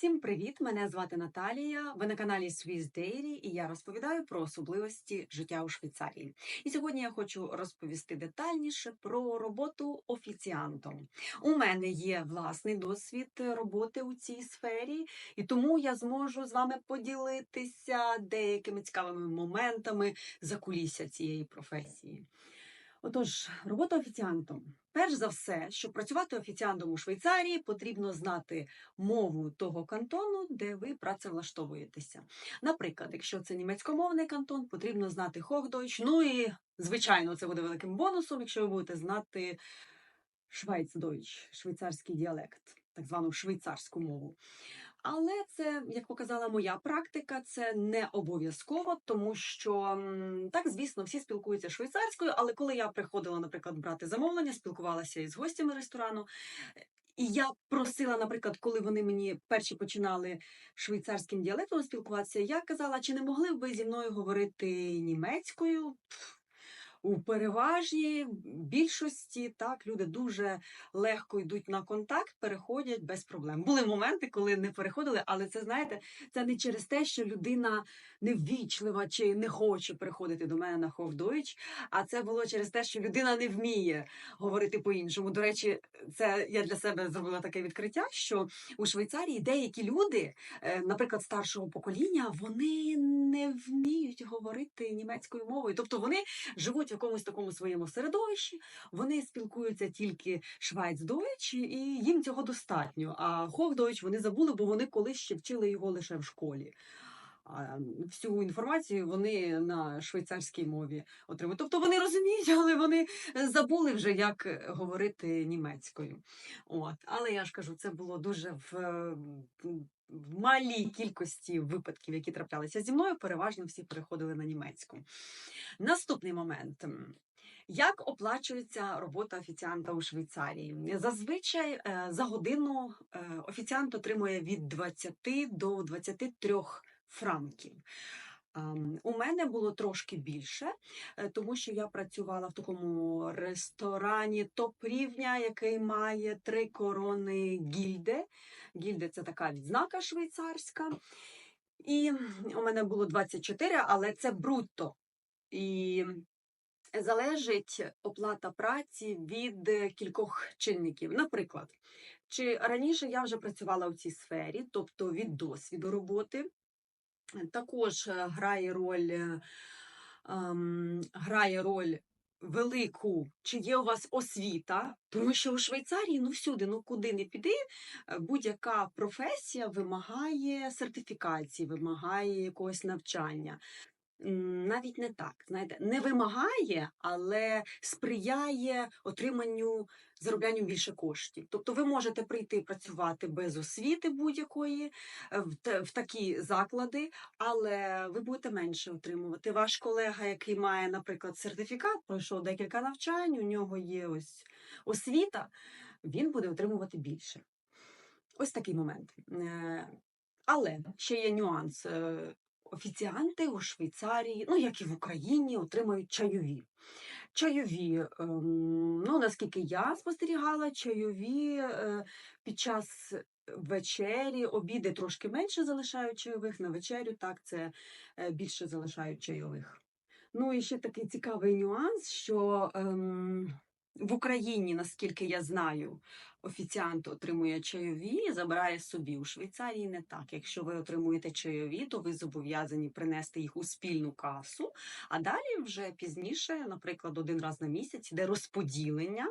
Всім привіт! Мене звати Наталія. Ви на каналі Swiss Daily і я розповідаю про особливості життя у Швейцарії. І сьогодні я хочу розповісти детальніше про роботу офіціантом. У мене є власний досвід роботи у цій сфері, і тому я зможу з вами поділитися деякими цікавими моментами закулісся цієї професії. Отож, робота офіціантом. Перш за все, щоб працювати офіціантом у Швейцарії, потрібно знати мову того кантону, де ви працевлаштовуєтеся. Наприклад, якщо це німецькомовний кантон, потрібно знати Hochdeutsch, Ну і, звичайно, це буде великим бонусом, якщо ви будете знати Schweizdeutsch, швейцарський діалект, так звану швейцарську мову. Але це, як показала моя практика, це не обов'язково, тому що так, звісно, всі спілкуються швейцарською. Але коли я приходила, наприклад, брати замовлення, спілкувалася із гостями ресторану. І я просила, наприклад, коли вони мені перші починали швейцарським діалектом спілкуватися, я казала, чи не могли б ви зі мною говорити німецькою? У переважній більшості так люди дуже легко йдуть на контакт, переходять без проблем. Були моменти, коли не переходили, але це знаєте, це не через те, що людина неввічлива чи не хоче переходити до мене на Ховдойч, а це було через те, що людина не вміє говорити по-іншому. До речі, це я для себе зробила таке відкриття, що у Швейцарії деякі люди, е, наприклад, старшого покоління, вони не вміють говорити німецькою мовою, тобто вони живуть в якомусь такому своєму середовищі, вони спілкуються тільки швайцдойч, і їм цього достатньо. А Хохдойч вони забули, бо вони колись ще вчили його лише в школі. Всю інформацію вони на швейцарській мові отримують. Тобто вони розуміють, але вони забули вже, як говорити німецькою. От. Але я ж кажу, це було дуже в, в малій кількості випадків, які траплялися зі мною. Переважно всі переходили на німецьку. Наступний момент. Як оплачується робота офіціанта у Швейцарії? Зазвичай е, за годину е, офіціант отримує від 20 до 23 франків. У мене було трошки більше, е, тому що я працювала в такому ресторані топ-рівня, який має три корони гільде. Гільде це така відзнака швейцарська. І у мене було 24, але це брутто. І залежить оплата праці від кількох чинників. Наприклад, чи раніше я вже працювала у цій сфері, тобто від досвіду роботи. Також е, грає роль, е, ем, грає роль велику, чи є у вас освіта, тому що у Швейцарії ну всюди, ну куди не піди, е, будь-яка професія вимагає сертифікації, вимагає якогось навчання. Навіть не так, знаєте, не вимагає, але сприяє отриманню зароблянню більше коштів. Тобто ви можете прийти працювати без освіти будь-якої е, в, в такі заклади, але ви будете менше отримувати. Ваш колега, який має, наприклад, сертифікат, пройшов декілька навчань, у нього є ось освіта, він буде отримувати більше. Ось такий момент. Е, Але ще є нюанс. Офіціанти у Швейцарії, ну як і в Україні, отримують чайові. Чайові, ем, ну наскільки я спостерігала, чайові е, під час вечері, обіди трошки менше залишають чайових, на вечерю так це е, більше залишають чайових. Ну і ще такий цікавий нюанс, що ем, в Україні, наскільки я знаю, офіціант отримує чайові і забирає собі. У Швейцарії не так. Якщо ви отримуєте чайові, то ви зобов'язані принести їх у спільну касу. А далі вже пізніше, наприклад, один раз на місяць іде розподілення.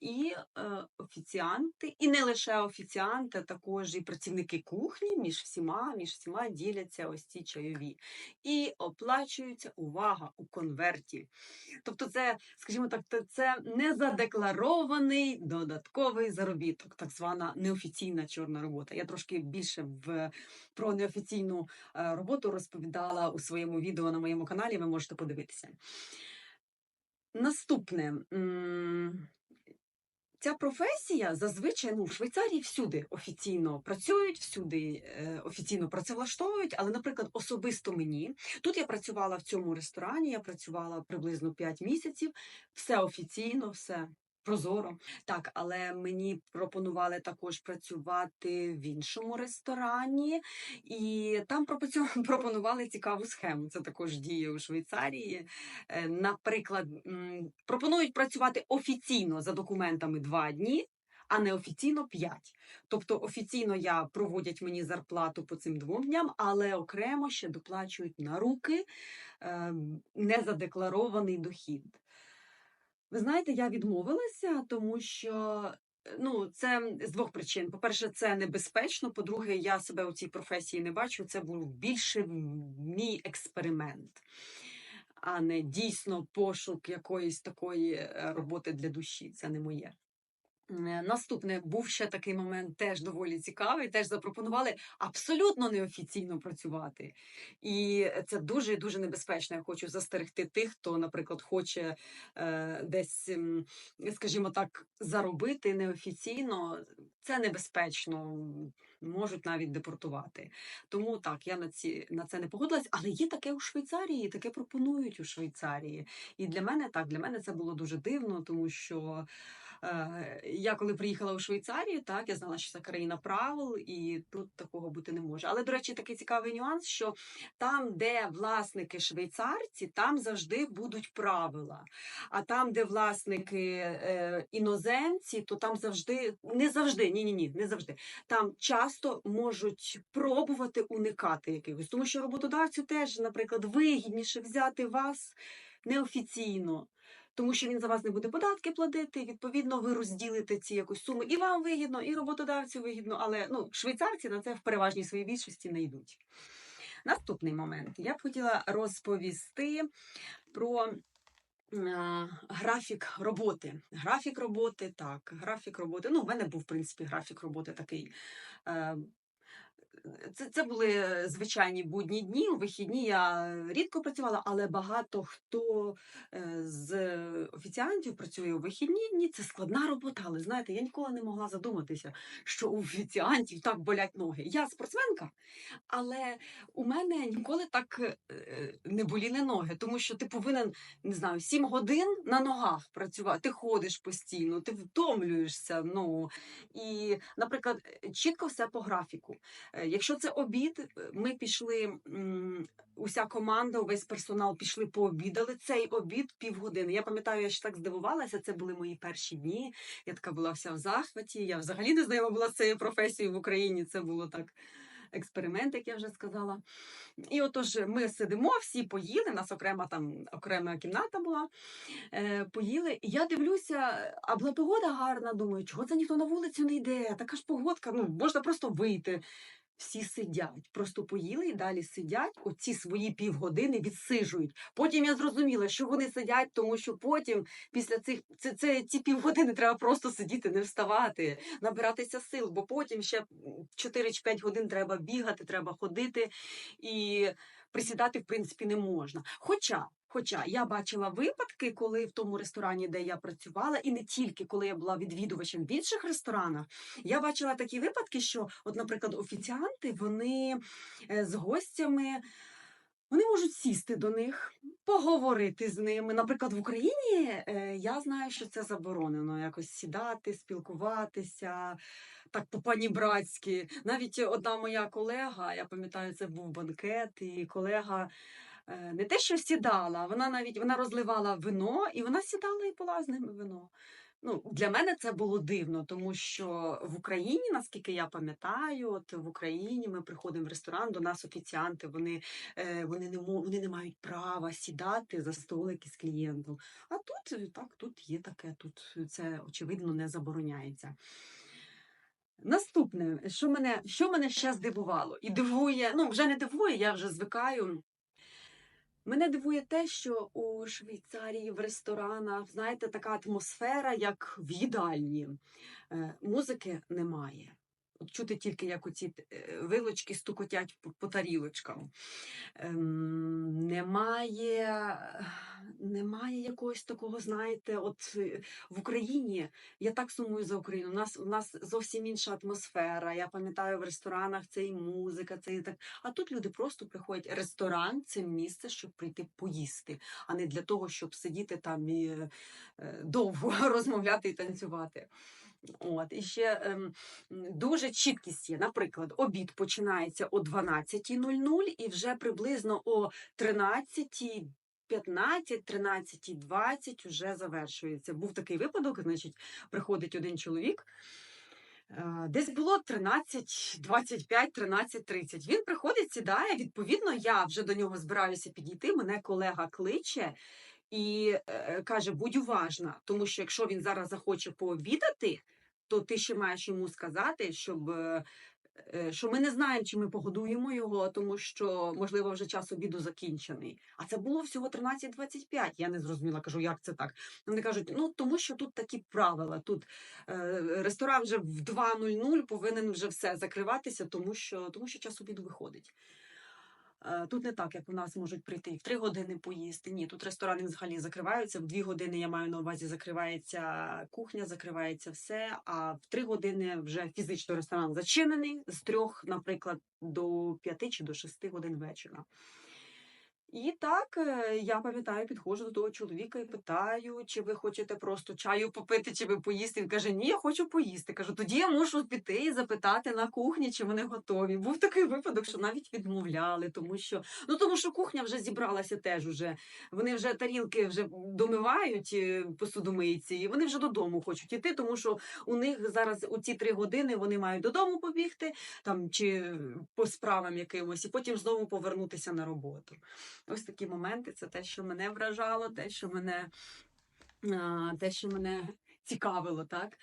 І е, офіціанти, і не лише офіціанти, а також і працівники кухні між всіма, між всіма діляться ось ці чайові. І оплачуються увага у конверті. Тобто, це, скажімо так, це незадекларований додатковий заробіток, так звана неофіційна чорна робота. Я трошки більше в про неофіційну е, роботу розповідала у своєму відео на моєму каналі. Ви можете подивитися. Наступне. Ця професія зазвичай ну, в Швейцарії всюди офіційно працюють, всюди е, офіційно працевлаштовують. Але, наприклад, особисто мені тут я працювала в цьому ресторані, я працювала приблизно 5 місяців, все офіційно, все прозоро. Так, але мені пропонували також працювати в іншому ресторані, і там пропонували цікаву схему. Це також діє у Швейцарії. Е, Наприклад, пропонують працювати офіційно за документами два дні. А неофіційно 5. Тобто офіційно я проводять мені зарплату по цим двом дням, але окремо ще доплачують на руки е, незадекларований дохід. Ви знаєте, я відмовилася, тому що е, ну, це з двох причин. По-перше, це небезпечно. По-друге, я себе у цій професії не бачу. Це був більше мій експеримент, а не дійсно пошук якоїсь такої е, роботи для душі. Це не моє. Е, Наступне був ще такий момент, теж доволі цікавий. Теж запропонували абсолютно неофіційно працювати. І це дуже дуже небезпечно. Я хочу застерегти тих, хто, наприклад, хоче е, десь, скажімо так, заробити неофіційно. Це небезпечно, можуть навіть депортувати. Тому так, я на ці на це не погодилась, але є таке у Швейцарії, таке пропонують у Швейцарії. І для мене так, для мене це було дуже дивно, тому що. Е, Я коли приїхала у Швейцарію, так я знала, що це країна правил, і тут такого бути не може. Але, до речі, такий цікавий нюанс, що там, де власники швейцарці, там завжди будуть правила. А там, де власники е, іноземці, то там завжди не завжди, ні, ні, ні, не завжди. Там часто можуть пробувати уникати якихось, тому що роботодавцю теж, наприклад, вигідніше взяти вас неофіційно. Тому що він за вас не буде податки платити, відповідно, ви розділите ці якусь суми. І вам вигідно, і роботодавцю вигідно, але ну, швейцарці на це в переважній своїй більшості не йдуть. Наступний момент. Я б хотіла розповісти про е, графік роботи. Графік роботи, так, графік роботи. Ну, в мене був, в принципі, графік роботи такий. Е, це, це були звичайні будні дні. У вихідні я рідко працювала, але багато хто е, з офіціантів працює у вихідні дні. Це складна робота, але знаєте, я ніколи не могла задуматися, що у офіціантів так болять ноги. Я спортсменка, але у мене ніколи так е, не боліли ноги, тому що ти повинен не знаю, 7 годин на ногах працювати. Ти ходиш постійно, ти втомлюєшся. Ну і, наприклад, чітко все по графіку. Е, Якщо це обід, ми пішли, уся команда, увесь персонал пішли пообідали. Цей обід півгодини. Я пам'ятаю, я ще так здивувалася. Це були мої перші дні. Я така була вся в захваті. Я взагалі не знайома була з цією професією в Україні. Це було так. Експеримент, як я вже сказала. І отож, ми сидимо, всі поїли. У нас окрема там окрема кімната була. Е, поїли. І я дивлюся, а була погода гарна. Думаю, чого це ніхто на вулицю не йде? Така ж погодка, ну можна просто вийти. Всі сидять, просто поїли і далі сидять, оці свої півгодини відсижують. Потім я зрозуміла, що вони сидять, тому що потім, після цих це, це ці півгодини треба просто сидіти, не вставати, набиратися сил, бо потім ще 4 чи 5 годин треба бігати, треба ходити і присідати, в принципі, не можна. Хоча. Хоча я бачила випадки, коли в тому ресторані, де я працювала, і не тільки коли я була відвідувачем в інших ресторанах, я бачила такі випадки, що, от, наприклад, офіціанти вони е, з гостями. Вони можуть сісти до них, поговорити з ними. Наприклад, в Україні е, я знаю, що це заборонено якось сідати, спілкуватися так по панібратськи. Навіть одна моя колега, я пам'ятаю, це був банкет, і колега е, не те, що сідала, вона навіть вона розливала вино, і вона сідала і пила з ними вино. Ну, для мене це було дивно, тому що в Україні, наскільки я пам'ятаю, от в Україні ми приходимо в ресторан, до нас офіціанти, вони, е, вони, не, вони не мають права сідати за столики з клієнтом. А тут е, так, тут є таке, тут це очевидно не забороняється. Наступне, що мене, що мене ще здивувало, і дивує, ну вже не дивує, я вже звикаю. Мене дивує те, що у Швейцарії в ресторанах, знаєте, така атмосфера, як в їдальні. Е, Музики немає. Чути тільки, як оці е, вилочки стукотять по, тарілочкам. Ем, немає, немає якогось такого, знаєте, от е, в Україні я так сумую за Україну. У нас, у нас зовсім інша атмосфера. Я пам'ятаю, в ресторанах це і музика, це і так. А тут люди просто приходять. Ресторан це місце, щоб прийти поїсти, а не для того, щоб сидіти там і е, довго розмовляти і танцювати. От і ще ем, дуже чіткість є. Наприклад, обід починається о 12.00 і вже приблизно о 13.00 15, 13, 20 вже завершується. Був такий випадок, значить, приходить один чоловік. е, Десь було 13, 25, 13, 30. Він приходить, сідає. Відповідно, я вже до нього збираюся підійти. Мене колега кличе і е, каже: будь уважна, тому що якщо він зараз захоче пообідати, то ти ще маєш йому сказати, щоб. е, е, Що ми не знаємо, чи ми погодуємо його, тому що можливо вже час обіду закінчений. А це було всього 13.25. Я не зрозуміла, кажу, як це так. Вони кажуть, ну тому що тут такі правила. Тут е, ресторан вже в 2.00 повинен вже все закриватися, тому що, тому що час обіду виходить. Е, Тут не так, як у нас можуть прийти в три години поїсти. Ні, тут ресторани взагалі закриваються. В дві години я маю на увазі, закривається кухня, закривається все. А в три години вже фізично ресторан зачинений з трьох, наприклад, до п'яти чи до шести годин вечора. І так, е, я пам'ятаю, підходжу до того чоловіка і питаю, чи ви хочете просто чаю попити, чи ви поїсти. Він каже, ні, я хочу поїсти. Кажу, тоді я мушу піти і запитати на кухні, чи вони готові. Був такий випадок, що навіть відмовляли, тому що ну тому що кухня вже зібралася теж уже. Вони вже тарілки вже домивають е, посудомийці, і вони вже додому хочуть іти, тому що у них зараз у ці три години вони мають додому побігти там чи по справам якимось, і потім знову повернутися на роботу. Ось такі моменти. Це те, що мене вражало, те, що мене, те, що мене цікавило. Так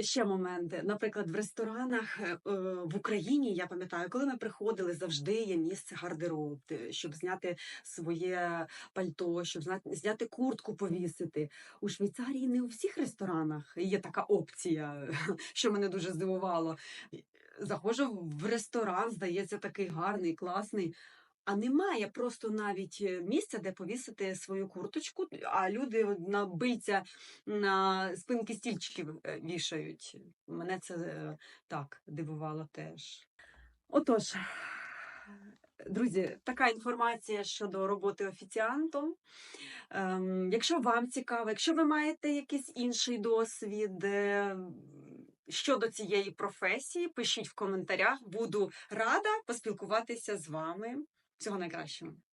ще моменти. Наприклад, в ресторанах е, е, в Україні я пам'ятаю, коли ми приходили, завжди є місце гардероб, щоб зняти своє пальто, щоб зняти куртку, повісити. У Швейцарії не у всіх ресторанах є така опція, що мене дуже здивувало. Заходжу в ресторан, здається, такий гарний, класний. А немає просто навіть е, місця, де повісити свою курточку, а люди на бильця на спинки стільчиків е, вішають. Мене це е, так дивувало теж. Отож, друзі, така інформація щодо роботи офіціантом. Ем, якщо вам цікаво, якщо ви маєте якийсь інший досвід щодо цієї професії, пишіть в коментарях. Буду рада поспілкуватися з вами. Всього найкращого.